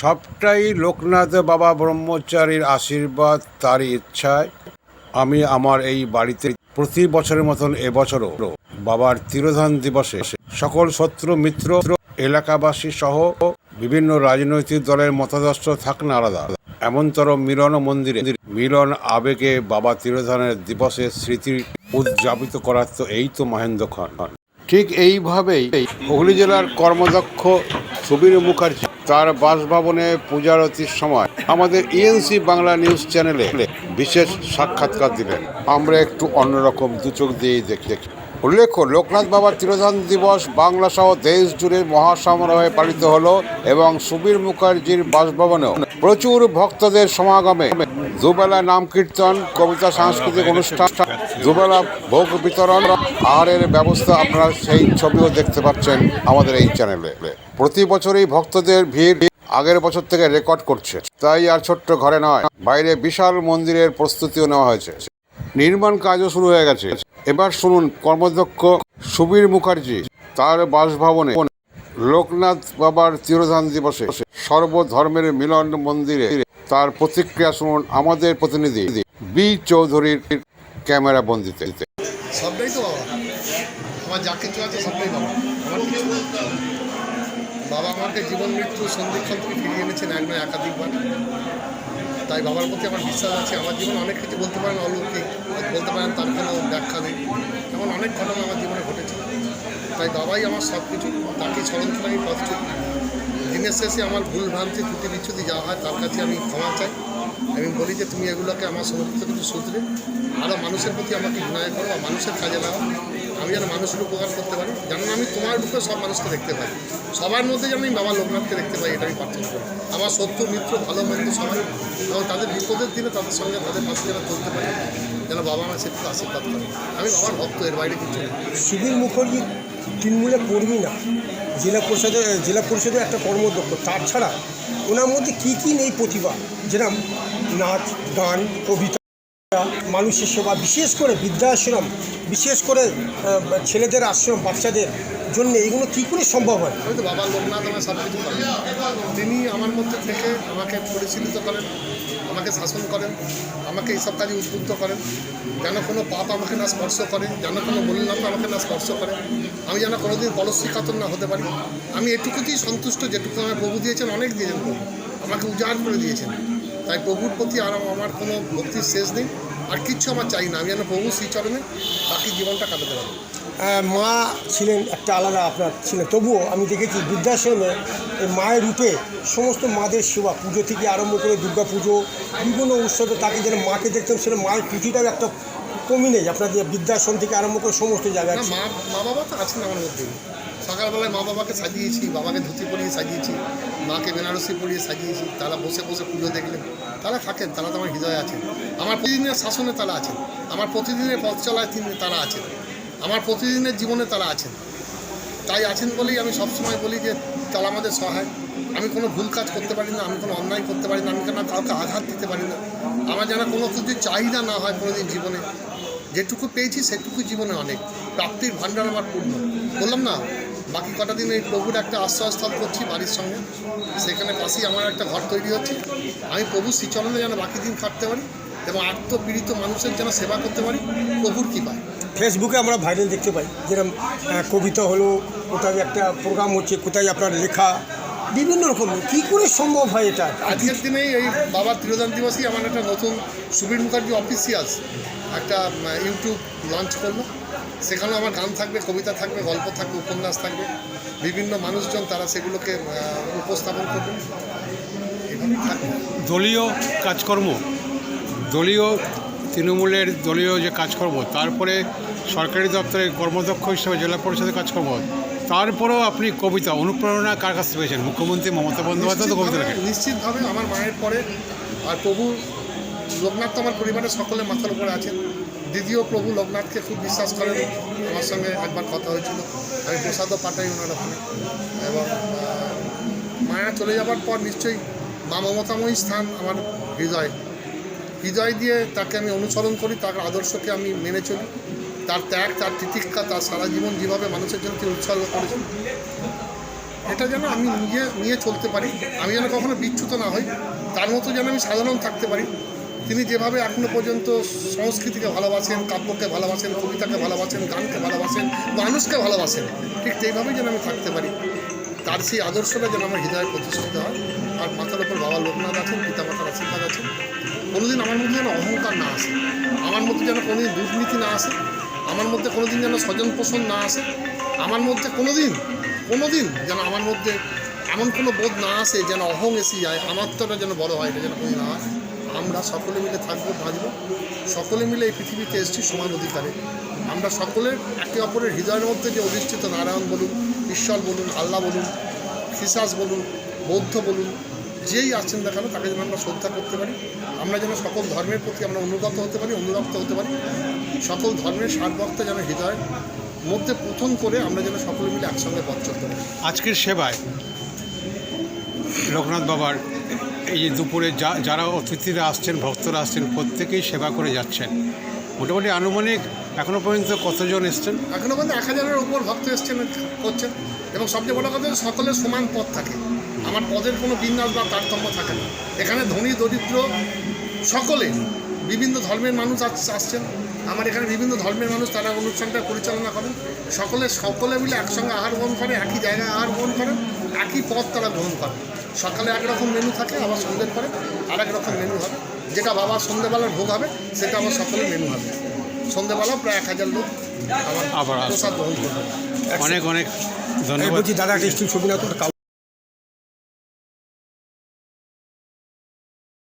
সবটাই লোকনাথ বাবা ব্রহ্মচারীর আশীর্বাদ, তারই ইচ্ছায়। আমি আমার এই বাড়িতে প্রতি বছরের মতন এবছরও বাবার তিরোধান দিবসে সকল শত্রু, মিত্র, এলাকাবাসী সহ বিভিন্ন রাজনৈতিক দলের মতাদর্শ থাক না আলাদা। এমনতর মিলন মন্দিরে মিলন আবেগে বাবা তিরোধানের দিবসের স্মৃতি উদযাপিত করার তো এই তো মহেন্দ্র খান। ঠিক এইভাবেই হুগলি জেলার কর্মদক্ষ সুবীর মুখার্জি তার বাসভবনে পূজারতির সময় আমাদের ইএনসি বাংলা নিউজ চ্যানেলে বিশেষ সাক্ষাৎকার দিলেন। আমরা একটু অন্যরকম দু চোখ দিয়েই দেখি দেখি। উল্লেখ্য, লোকনাথ বাবার তিরোধান দিবস বাংলা সহ দেশ জুড়ে মহাসমারোহে পালিত হলো এবং সুবীর মুখার্জির বাসভবনেও প্রচুর ভক্তদের সমাগমে। দুবেলা নাম কীর্তন, কবিতা সাংস্কৃতিক অনুষ্ঠান দুবেলা ভোগ বিতরণ আহারের ব্যবস্থা আপনারা সেই ছবিও দেখতে পাচ্ছেন আমাদের এই চ্যানেলে প্রতি বছরই ভক্তদের ভিড় আগের বছর থেকে রেকর্ড করছে। তাই আর ছোট্ট ঘরে নয়, বাইরে বিশাল মন্দিরের প্রস্তুতিও নেওয়া হয়েছে। নির্মাণ কাজও শুরু হয়ে গেছে। এবার শুনুন কর্মদক্ষ সুবীর মুখার্জি তার বাসভবনে লোকনাথ বাবার তিরোধান দিবসে সর্বধর্মের মিলন মন্দিরে তার প্রতিক্রিয়া শুনুন আমাদের প্রতিনিধি বি চৌধুরীর ক্যামেরা বন্দিতে সবটাই তো বাবা। আমার যা কিছু আছে সবটাই বাবা। বাবা আমাকে জীবন মৃত্যু সন্ধিক্ষণ থেকে ফিরিয়ে এনেছেন এক নয় একাধিকবার। তাই বাবার প্রতি আমার বিশ্বাস আছে। আমার জীবনে অনেক কিছু বলতে পারেন অলৌকিক। বলতে পারেন তার কোনো ব্যাখ্যা নেই। এমন অনেক ঘটনা আমার জীবনে ঘটেছে। তাই বাবাই আমার সব কিছু তাকে স্মরণ করে আমি পথ দিনের শেষে আমার ভুল ভ্রান্তি ত্রুটি বিচ্ছুতি যা হয়, তার কাছে আমি ক্ষমা চাই। আমি বলি যে, তুমি এগুলোকে আমার সমস্ত কিছু শুধরে আরও মানুষের প্রতি আমাকে বিনয় করো বা মানুষের কাজে লাগাও। আমি যেন মানুষের উপকার করতে পারি। যেন আমি তোমার রূপে সব মানুষকে দেখতে পাই। সবার মধ্যে যেন আমি বাবা লোকনাথকে দেখতে পাই, এটা আমি প্রার্থনা করি। আমার শত্রু, মিত্র, ভালো মন্দ সবাই এবং তাদের বিপদের দিনে তাদের সঙ্গে তাদের পাশে যেন চলতে পারি। যেন বাবা আমার সেটুকু আশীর্বাদ করে। আমি বাবার ভক্ত, এর বাইরে কিছু নেই। সুবীর মুখার্জি তৃণমূলে কর্মী না। জেলা পরিষদের জেলা পরিষদে একটা কর্মদক্ষ তাছাড়া ওনার মধ্যে কী কী নেই প্রতিভা? যেরকম নাচ, গান, কবিতা। মানুষের সেবা, বিশেষ করে বৃদ্ধাশ্রম, বিশেষ করে ছেলেদের আশ্রম, বাচ্চাদের জন্য এগুলো কী করে সম্ভব হয়? আমি তো বাবা লোকনাথ আমার সব কিছু করেন তিনি আমার মধ্যে থেকে আমাকে পরিচালিত করেন, আমাকে শাসন করেন, আমাকে এইসব কাজে উদ্বুদ্ধ করেন, যেন কোনো পাপ আমাকে না স্পর্শ করে, যেন কোনো মূল্যান্ত আমাকে না স্পর্শ করে। আমি যেন কোনোদিন পলস্বী কাতর না হতে পারি। আমি এটুকুতেই সন্তুষ্ট, যেটুকু আমার প্রভু দিয়েছেন, অনেক দিয়েছেন আমাকে উজাড় করে দিয়েছেন। তাই প্রভুর প্রতি আর আমার কোনো ভক্তির শেষ নেই। আর কিচ্ছু আমার চাই না। আমি যেন প্রভু শ্রীচরণে বাকি জীবনটা কাটাতে পারি। আহ, মা ছিলেন একটা আলাদা আপনার ছিলেন। তবুও আমি দেখেছি বৃদ্ধাশ্রমে মায়ের রূপে সমস্ত মাদের সেবা পুজো থেকে আরম্ভ করে দুর্গা পুজো বিভিন্ন উৎসবে তাকে যেন মাকে দেখতাম সেটা মায়ের পুঁথিটাও একটা কমি নেই। আপনাদের বৃদ্ধাশ্রম থেকে আরম্ভ করে সমস্ত জায়গায় মা বাবা তো আছেন আমার মধ্যে সকালবেলায় মা বাবাকে সাজিয়েছি, বাবাকে ধুতি পরিয়ে সাজিয়েছি, মাকে বেনারসি পরিয়ে সাজিয়েছি, তারা বসে বসে পুজো দেখলেন। তারা থাকেন, তারা তো আমার হৃদয়ে আছেন। আমার প্রতিদিনের শাসনে তারা আছেন। আমার প্রতিদিনের পথ চলায় তিনি তারা আছেন। আমার প্রতিদিনের জীবনে তারা আছেন। তাই আছেন বলেই আমি সবসময় বলি যে, তারা আমাদের সহায়। আমি কোনো ভুল কাজ করতে পারি না, আমি কোনো অন্যায় করতে পারি না, আমি কেন কাউকে আঘাত দিতে পারি না। আমার যেন কোনো কিছু চাহিদা না হয় কোনোদিন জীবনে। যেটুকু পেয়েছি সেটুকু জীবনে অনেক। প্রাপ্তির ভাণ্ডার আমার পূর্ণ। বললাম না বাকি কটা দিন এই প্রভুর একটা আশ্রয়স্থল করছি বাড়ির সঙ্গে। সেখানে পাশেই আমার একটা ঘর তৈরি হচ্ছে। আমি প্রভু শ্রীচরণে যেন বাকি দিন কাটতে পারি এবং আত্মপীড়িত মানুষের যেন সেবা করতে পারি প্রভুর কী পায় ফেসবুকে আমরা ভাইরাল দেখতে পাই যেরকম কবিতা হলো কোথায় একটা প্রোগ্রাম হচ্ছে কোথায় আপনার লেখা বিভিন্ন রকম। কী করে সম্ভব হয় এটা? আজকের দিনেই এই বাবার তিরোধান দিবসই আমার একটা নতুন সুবীর মুখার্জি অফিসিয়াস একটা ইউটিউব লঞ্চ করল। সেখানেও আমার গান থাকবে কবিতা থাকবে গল্প থাকবে উপন্যাস থাকবে। বিভিন্ন মানুষজন তারা সেগুলোকে উপস্থাপন করবে। দলীয় কাজকর্ম দলীয় তৃণমূলের দলীয় যে কাজকর্ম তারপরে সরকারি দপ্তরে কর্মদক্ষ হিসেবে জেলা পরিষদের কাজকর্ম তারপরেও আপনি কবিতা অনুপ্রেরণা কার কাছ থেকে পেয়েছেন? মুখ্যমন্ত্রী মমতা বন্দ্যোপাধ্যায় তো কবিতা লেখেন নিশ্চিতভাবে আমার মায়ের পরে আর প্রভু লোকনাথ তো আমার পরিবারের সকলের মাথার উপরে আছেন। দ্বিতীয় প্রভু লোকনাথকে খুব বিশ্বাস করেন। আমার সঙ্গে একবার কথা হয়েছিল। আমি প্রসাদও পাঠাই ওনার ওখানে। এবং মায়া চলে যাবার পর নিশ্চয়ই মা মমতাময়ী স্থান আমার হৃদয়। হৃদয় দিয়ে তাকে আমি অনুসরণ করি, তার আদর্শকে আমি মেনে চলি। তার ত্যাগ, তার তিতিক্ষা, তার সারা জীবন যেভাবে মানুষের জন্য তিনি উৎসর্গ করেছেন। এটা যেন আমি নিজে নিয়ে চলতে পারি। আমি যেন কখনো বিচ্যুত না হই। তার মতো যেন আমি সাধারণ থাকতে পারি। তিনি যেভাবে এখনও পর্যন্ত সংস্কৃতিকে ভালোবাসেন, কাব্যকে ভালোবাসেন, কবিতাকে ভালোবাসেন, গানকে ভালোবাসেন, মানুষকে ভালোবাসেন, ঠিক সেইভাবেই যেন আমি থাকতে পারি। তার সেই আদর্শটা যেন আমার হৃদয়ে প্রতিষ্ঠিত হয়। আর মাথার ওপর বাবা লোকনাথ আছেন পিতা মাতার আশীর্বাদ আছেন। কোনোদিন আমার মধ্যে যেন অহংকার না আসে। আমার মধ্যে যেন কোনোদিন দুর্নীতি না আসে। আমার মধ্যে কোনোদিন যেন স্বজন পোষণ না আসে। আমার মধ্যে কোনোদিন কোনোদিন যেন আমার মধ্যে এমন কোনো বোধ না আসে যেন অহং এসে যায়। আমার তোটা যেন বড় হয়, এটা যেন কোনো না হয়। আমরা সকলে মিলে থাকব বাঁচবো সকলে মিলে এই পৃথিবীতে এসেছি সমান অধিকারে। আমরা সকলের একে অপরের হৃদয়ের মধ্যে যে অধিষ্ঠিত নারায়ণ বলুন, ঈশ্বর বলুন, আল্লাহ বলুন খ্রিসাস বলুন, বৌদ্ধ বলুন, যেই আছেন না কেন তাকে যেন আমরা শ্রদ্ধা করতে পারি। আমরা যেন সকল ধর্মের প্রতি আমরা অনুগত হতে পারি, অনুরক্ত হতে পারি। সকল ধর্মের সারবক্তা যেন হৃদয়ের মধ্যে প্রথম করে আমরা যেন সকলে মিলে একসঙ্গে পথ চলতে পারি। আজকের সেবায় লোকনাথ বাবার এই যে দুপুরে যা, যারা অতিথিরা আসছেন, ভক্তরা আসছেন, প্রত্যেকেই সেবা করে যাচ্ছেন। মোটামুটি আনুমানিক এখনও পর্যন্ত কতজন এসছেন? এখনও পর্যন্ত এক হাজারের উপর ভক্ত এসছেন, করছেন। এবং সবচেয়ে বড় কথা সকলের সমান পথ থাকে। আমার পদের কোনো বিন্যাস বা তারতম্য থাকে না। এখানে ধনী, দরিদ্র সকলে বিভিন্ন ধর্মের মানুষ আস- আসছেন। আমার এখানে বিভিন্ন ধর্মের মানুষ তারা অনুষ্ঠানটা পরিচালনা করেন। সকলে সকলে মিলে একসঙ্গে আহার গ্রহণ করে, একই জায়গায় আহার গ্রহণ করেন। একই পথ তারা গ্রহণ করে। সকালে একরকম মেনু থাকে আবার সন্ধ্যের পরে আর একরকম মেনু হবে। যেটা বাবা সন্ধ্যেবেলার ভোগ হবে সেটা আবার সকালে মেনু হবে। সন্ধ্যেবেলা প্রায় এক হাজার লোক আবার। প্রসাদ গ্রহণ করবে। অনেক অনেক ধন্যবাদ। বলছি দাদা একটা ছবি না